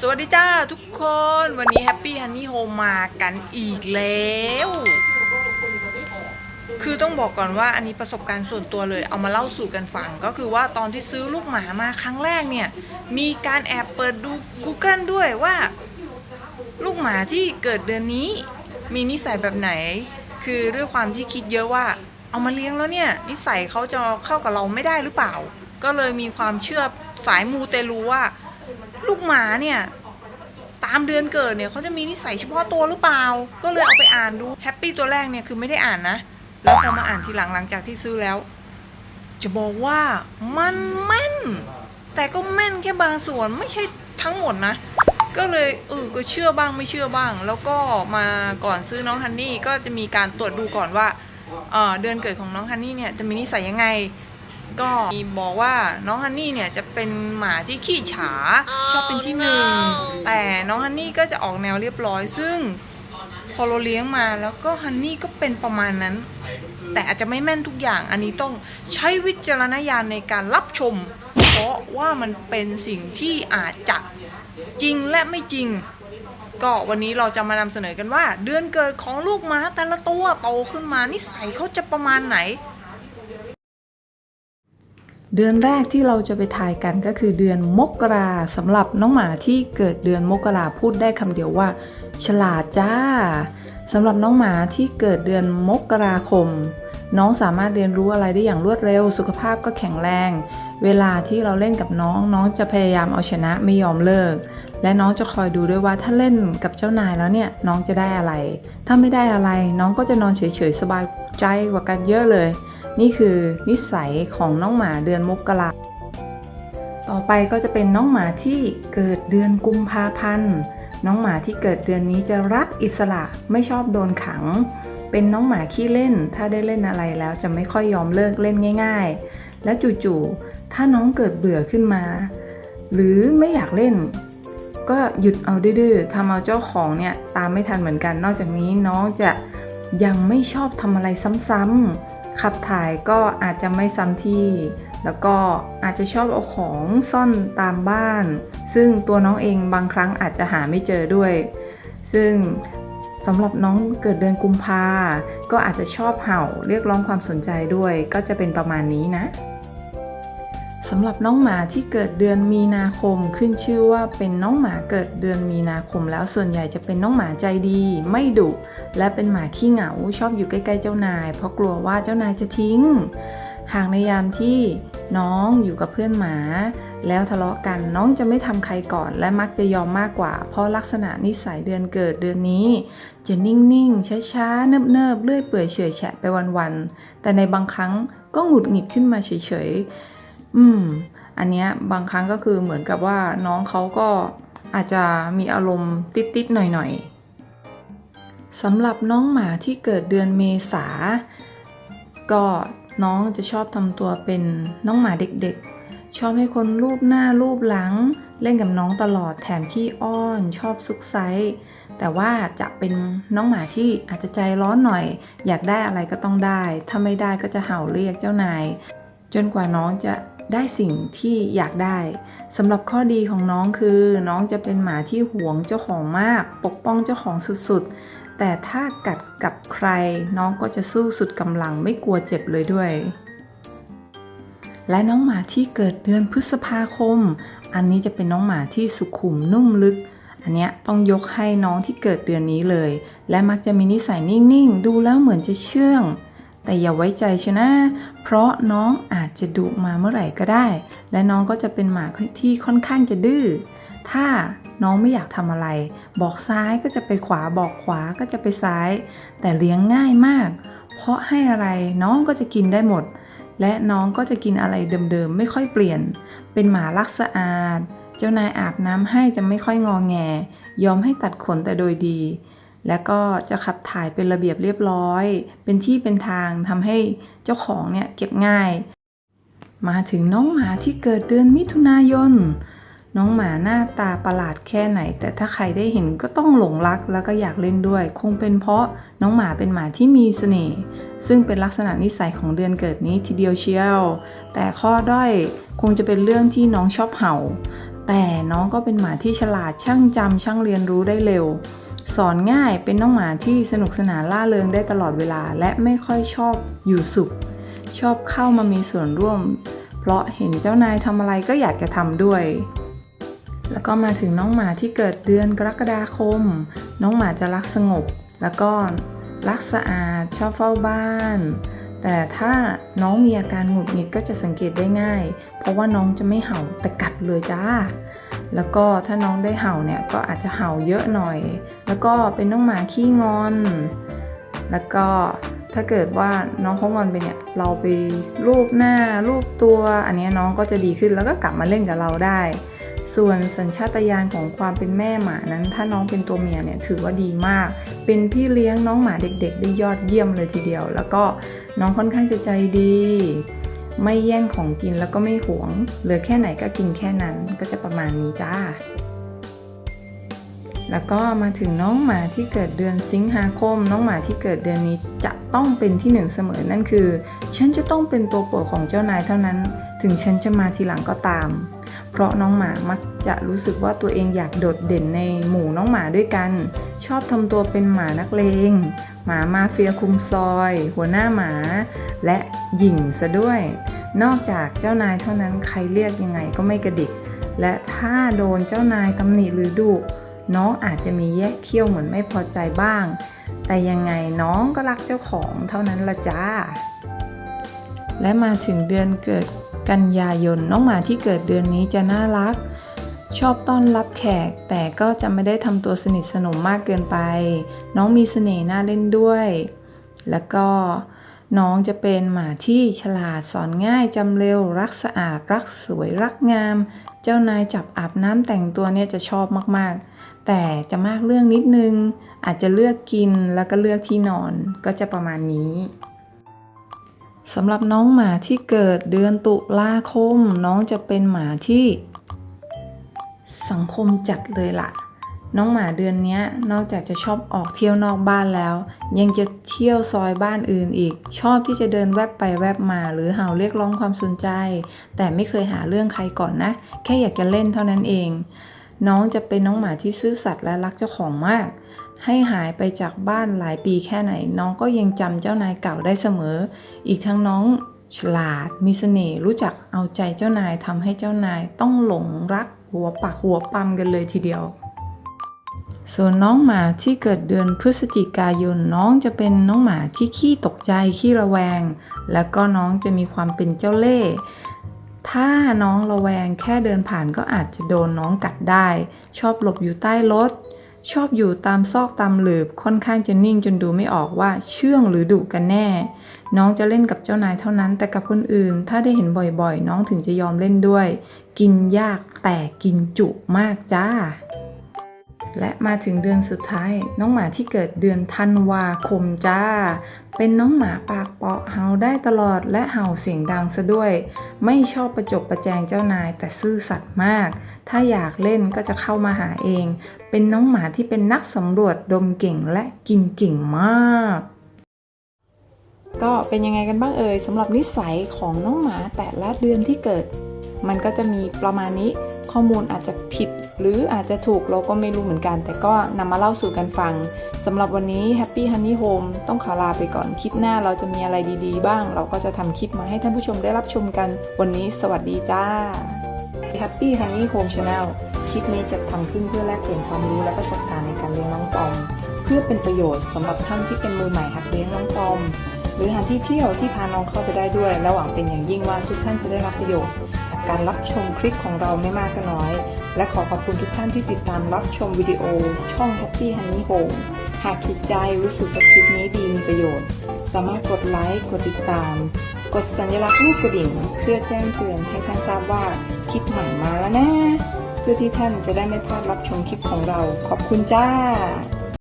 สวัสดีจ้าทุกคนวันนี้แฮปปี้ฮันนี่โฮมมากันอีกแล้ว คือต้องบอกก่อนว่าอันนี้ประสบการณ์ส่วนตัวเลยเอามาเล่าสู่กันฟัง ก็คือว่าตอนที่ซื้อลูกหมามาครั้งแรกเนี่ย มีการแอบเปิดดู Google ด้วยว่า ลูกหมาที่เกิดเดือนนี้ มีนิสัยแบบไหน คือด้วยความที่คิดเยอะว่า เอามาเลี้ยงแล้วเนี่ยนิสัยเขาจะเข้ากับเราไม่ได้หรือเปล่า ก็เลยมีความเชื่อสายมูเตลูว่า ลูกหมาเนี่ยตามเดือนเกิดเนี่ยเขาจะมีนิสัยเฉพาะตัวหรือเปล่า ก็เลยเอาไปอ่านดูแฮปปี้ตัวแรกเนี่ยคือไม่ได้อ่านนะ แล้วพอมาอ่านทีหลังหลังจากที่ซื้อแล้ว จะบอกว่ามันแม่น แต่ก็แม่นแค่บางส่วนไม่ใช่ทั้งหมดนะ ก็เลยเออก็เชื่อบ้างไม่เชื่อบ้าง แล้วก็มาก่อนซื้อน้องฮันนี่ก็จะมีการตรวจดูก่อนว่าเออเดือนเกิดของน้องฮันนี่เนี่ยจะมีนิสัยยังไง ก็มีบอกว่าน้องฮันนี่เนี่ยจะเป็นหมาที่ขี้ฉาชอบเป็นที่หนึ่งแต่น้องฮันนี่ก็จะออกแนวเรียบร้อย ซึ่งพอเราเลี้ยงมาแล้วก็ฮันนี่ก็เป็นประมาณนั้น แต่อาจจะไม่แม่นทุกอย่าง อันนี้ต้องใช้วิจารณญาณในการรับชม เพราะว่ามันเป็นสิ่งที่อาจจะจริงและไม่จริง ก็วันนี้เราจะมานำเสนอกันว่า เดือนเกิดของลูกหมาแต่ละตัวโตขึ้นมานิสัยเขาจะประมาณไหน เดือนแรกที่เราจะไปทายกันก็คือเดือนมกราสำหรับน้องหมาที่เกิดเดือนมกราพูดได้คำเดียวว่า ฉลาดจ้าสำหรับน้องหมาที่เกิดเดือนมกราคม น้องสามารถเรียนรู้อะไรได้อย่างรวดเร็ว สุขภาพก็แข็งแรง เวลาที่เราเล่นกับน้องน้องจะพยายามเอาชนะไม่ยอมเลิก และน้องจะคอยดูด้วยว่าถ้าเล่นกับเจ้านายแล้วเนี่ยน้องจะได้อะไร ถ้าไม่ได้อะไรน้องก็จะนอนเฉยๆสบายใจกว่ากันเยอะเลย นี่คือนิสัยของน้องหมาเดือนมกราต่อไปก็จะเป็นน้องหมาที่เกิดเดือนกุมภาพันธ์ น้องหมาที่เกิดเดือนนี้จะรักอิสระไม่ชอบโดนขัง เป็นน้องหมาขี้เล่น ถ้าได้เล่นอะไรแล้วจะไม่ค่อยยอมเลิกเล่นง่าย ๆ และจู่ๆถ้าน้องเกิดเบื่อขึ้นมา หรือไม่อยากเล่น ก็หยุดเอาดื้อๆทำเอาเจ้าของเนี่ยตามไม่ทันเหมือนกัน นอกจากนี้น้องจะยังไม่ชอบทำอะไรซ้ำๆ ขับถ่ายก็อาจจะไม่ซ้ำที่ แล้วก็อาจจะชอบเอาของซ่อนตามบ้าน ซึ่งตัวน้องเองบางครั้งอาจจะหาไม่เจอด้วย ซึ่งสำหรับน้องเกิดเดือนกุมภาก็อาจจะชอบเห่าเรียกร้องความสนใจด้วย ก็จะเป็นประมาณนี้นะ สำหรับน้องหมาที่เกิดเดือนมีนาคมขึ้นชื่อว่าเป็นน้องหมาเกิดเดือนมีนาคม แล้วส่วนใหญ่จะเป็นน้องหมาใจดี ไม่ดุและเป็นหมาขี้เหงาชอบอยู่ใกล้ๆเจ้านาย เพราะกลัวว่าเจ้านายจะทิ้ง หากในยามที่น้องอยู่กับเพื่อนหมา แล้วทะเลาะกันน้องจะไม่ทำใครก่อน และมักจะยอมมากกว่า เพราะลักษณะนิสัยเดือนเกิดเดือนนี้ จะนิ่งๆช้าๆเนิบๆเลื่อยเปื่อยเฉอยแฉะไปวันๆแต่ในบางครั้งก็หงุดหงิดขึ้นมาเฉยๆ อืม อันเนี้ยบางครั้งก็คือเหมือนกับว่าน้องเขาก็อาจจะมีอารมณ์ติดๆหน่อยๆสำหรับน้องหมาที่เกิดเดือนเมษา ก็น้องจะชอบทำตัวเป็นน้องหมาเด็กๆ ชอบให้คนรูปหน้ารูปหลัง เล่นกับน้องตลอดแถมขี้อ้อน ชอบซุกไซส์แต่ว่าจะเป็นน้องหมาที่อาจจะใจร้อนหน่อย อยากได้อะไรก็ต้องได้ ถ้าไม่ได้ก็จะเห่าเรียกเจ้านาย จนกว่าน้องจะ ได้สิ่งที่อยากได้สำหรับข้อดีของน้องคือ น้องจะเป็นหมาที่หวงเจ้าของมาก ปกป้องเจ้าของสุดๆ แต่ถ้ากัดกับใคร น้องก็จะสู้สุดกำลังไม่กลัวเจ็บเลยด้วย และน้องหมาที่เกิดเดือนพฤษภาคม อันนี้จะเป็นน้องหมาที่สุขุมนุ่มลึก อันเนี้ยต้องยกให้น้องที่เกิดเดือนนี้เลย และมักจะมีนิสัยนิ่งๆ ดูแล้วเหมือนจะเชื่อง แต่อย่าไว้ใจชนะ เพราะน้องอาจจะดุมาเมื่อไหร่ก็ได้ และน้องก็จะเป็นหมาที่ค่อนข้างจะดื้อ ถ้าน้องไม่อยากทำอะไร บอกซ้ายก็จะไปขวาบอกขวาก็จะไปซ้าย แต่เลี้ยงง่ายมาก เพราะให้อะไรน้องก็จะกินได้หมด และน้องก็จะกินอะไรเดิมๆ ไม่ค่อยเปลี่ยน เป็นหมารักสะอาด เจ้านายอาบน้ำให้จะไม่ค่อยงองแง ยอมให้ตัดขนแต่โดยดี และก็จะขับถ่ายเป็นระเบียบเรียบร้อย เป็นที่เป็นทางทำให้เจ้าของเนี่ยเก็บง่าย มาถึงน้องหมาที่เกิดเดือนมิถุนายน น้องหมาหน้าตาประหลาดแค่ไหน แต่ถ้าใครได้เห็นก็ต้องหลงรักแล้วก็อยากเล่นด้วย คงเป็นเพราะน้องหมาเป็นหมาที่มีเสน่ห์ซึ่งเป็นลักษณะนิสัยของเดือนเกิดนี้ทีเดียวเชียว แต่ข้อด้อยคงจะเป็นเรื่องที่น้องชอบเห่า แต่น้องก็เป็นหมาที่ฉลาดช่างจำช่างเรียนรู้ได้เร็ว สอนง่ายเป็นน้องหมาที่สนุกสนานล่าเริงได้ตลอดเวลา และไม่ค่อยชอบอยู่สุข ชอบเข้ามามีส่วนร่วม เพราะเห็นเจ้านายทำอะไรก็อยากจะทำด้วย แล้วก็มาถึงน้องหมาที่เกิดเดือนกรกฎาคม น้องหมาจะรักสงบ แล้วก็รักสะอาดชอบเฝ้าบ้าน แต่ถ้าน้องมีอาการหงุดหงิดก็จะสังเกตได้ง่าย เพราะว่าน้องจะไม่เห่าแต่กัดเลยจ้า แล้วก็ถ้าน้องได้เห่าเนี่ยก็อาจจะเห่าเยอะหน่อย แล้วก็เป็นน้องหมาขี้งอน แล้วก็ถ้าเกิดว่าน้องเขางอนไปเนี่ยเราไปรูปหน้ารูปตัว อันนี้น้องก็จะดีขึ้นแล้วก็กลับมาเล่นกับเราได้ ส่วนสัญชาตญาณของความเป็นแม่หมานั้น ถ้าน้องเป็นตัวเมียเนี่ยถือว่าดีมาก เป็นพี่เลี้ยงน้องหมาเด็กๆ ได้ยอดเยี่ยมเลยทีเดียว แล้วก็น้องค่อนข้างจะใจดี ไม่แย่งของกินแล้วก็ไม่หวง เหลือแค่ไหนก็กินแค่นั้นก็จะประมาณนี้จ้า แล้วก็มาถึงน้องหมาที่เกิดเดือนสิงหาคม น้องหมาที่เกิดเดือนนี้จะต้องเป็นที่หนึ่งเสมอนั่นคือ ฉันจะต้องเป็นตัวโปรดของเจ้านายเท่านั้น ถึงฉันจะมาทีหลังก็ตาม เพราะน้องหมามักจะรู้สึกว่าตัวเองอยากโดดเด่นในหมู่น้องหมาด้วยกัน ชอบทำตัวเป็นหมานักเลง หมามาเฟียคุมซอย หัวหน้าหมา และหยิ่งซะด้วย นอกจากเจ้านายเท่านั้นใครเรียกยังไงก็ไม่กระดิก และถ้าโดนเจ้านายตำหนิหรือดุน้องอาจจะมีแยกเขี้ยวเหมือนไม่พอใจบ้าง แต่ยังไงน้องก็รักเจ้าของเท่านั้นละจ้า และมาถึงเดือนเกิดกันยายนน้องหมาที่เกิดเดือนนี้จะน่ารัก ชอบต้อนรับแขก แต่ก็จะไม่ได้ทำตัวสนิทสนมมากเกินไป น้องมีเสน่ห์น่าเล่นด้วย แล้วก็น้องจะเป็นหมาที่ฉลาดสอนง่ายจำเร็วรักสะอาด รักสวยรักงาม เจ้านายจับอาบน้ำแต่งตัวเนี่ยจะชอบมากๆ แต่จะมากเรื่องนิดนึง อาจจะเลือกกินแล้วก็เลือกที่นอนก็จะประมาณนี้สำหรับน้องหมาที่เกิดเดือนตุลาคม น้องจะเป็นหมาที่ สังคมจัดเลยล่ะ น้องหมาเดือนนี้นอกจากจะชอบออกเที่ยวนอกบ้านแล้ว ยังจะเที่ยวซอยบ้านอื่นอีก ชอบที่จะเดินแวบไปแวบมา หรือเห่าเรียกร้องความสนใจ แต่ไม่เคยหาเรื่องใครก่อนนะ แค่อยากจะเล่นเท่านั้นเอง น้องจะเป็นน้องหมาที่ซื่อสัตย์และรักเจ้าของมาก ให้หายไปจากบ้านหลายปีแค่ไหน น้องก็ยังจำเจ้านายเก่าได้เสมอ อีกทั้งน้องฉลาด มีเสน่ห์รู้จักเอาใจเจ้านายทำให้เจ้านายต้องหลงรักหัวปักหัวปั๊มกันเลยทีเดียว ส่วนน้องหมาที่เกิดเดือนพฤศจิกายนน้องจะเป็นน้องหมาที่ขี้ตกใจขี้ระแวง แล้วก็น้องจะมีความเป็นเจ้าเล่ห์ถ้าน้องระแวงแค่เดินผ่านก็อาจจะโดนน้องกัดได้ ชอบหลบอยู่ใต้รถ ชอบอยู่ตามซอกตามหลืบค่อนข้างจะนิ่งจนดูไม่ออกว่าเชื่องหรือดุกันแน่ น้องจะเล่นกับเจ้านายเท่านั้น แต่กับคนอื่น ถ้าได้เห็นบ่อยๆ น้องถึงจะยอมเล่นด้วย กินยากแต่กินจุมากจ้า และมาถึงเดือนสุดท้าย น้องหมาที่เกิดเดือนธันวาคมจ้า เป็นน้องหมาปากเปาะเห่าได้ตลอดและเห่าเสียงดังซะด้วย ไม่ชอบประจบประแจงเจ้านาย แต่ซื่อสัตย์มาก ถ้าอยากเล่นก็จะเข้ามาหาเอง เป็นน้องหมาที่เป็นนักสำรวจดมเก่งและกินเก่งมากก็เป็นยังไงกันบ้างเอ่ยสำหรับนิสัยของน้องหมาแต่ละเดือนที่เกิด มันก็จะมีประมาณนี้ ข้อมูลอาจจะผิด หรืออาจจะถูกเราก็ไม่รู้เหมือนกัน แต่ก็นำมาเล่าสู่กันฟังสำหรับวันนี้ Happy Honey Home ต้องขอลาไปก่อนคลิปหน้าเราจะมีอะไรดีๆ บ้าง เราก็จะทำคลิปมาให้ท่านผู้ชมได้รับชมกัน วันนี้สวัสดีจ้า Happy Honey Home Channel คลิปนี้จะทำขึ้นเพื่อแลกเปลี่ยนความรู้และประสบการณ์ในการเลี้ยงน้องปอม เพื่อเป็นประโยชน์สำหรับท่านที่เป็นมือใหม่หัดเลี้ยงน้องปอม หรือหาที่เที่ยวที่พาน้องเข้าไปได้ด้วย และหวังเป็นอย่างยิ่งว่าทุกท่านจะได้รับประโยชน์ การรับชมคลิปของเราไม่มากก็น้อย และขอขอบคุณทุกท่านที่ติดตามรับชมวิดีโอ ช่อง Happy Honey Home หากถูกใจรู้สึกว่าคลิปนี้ดีมีประโยชน์ สามารถกดไลค์กดติดตาม กดสัญลักษณ์รูปกระดิ่ง เพื่อแจ้งเตือนให้ท่านทราบว่าคลิปใหม่มาแล้วนะ เพื่อที่ท่านจะได้ไม่พลาดรับชมคลิปของเรา ขอบคุณจ้า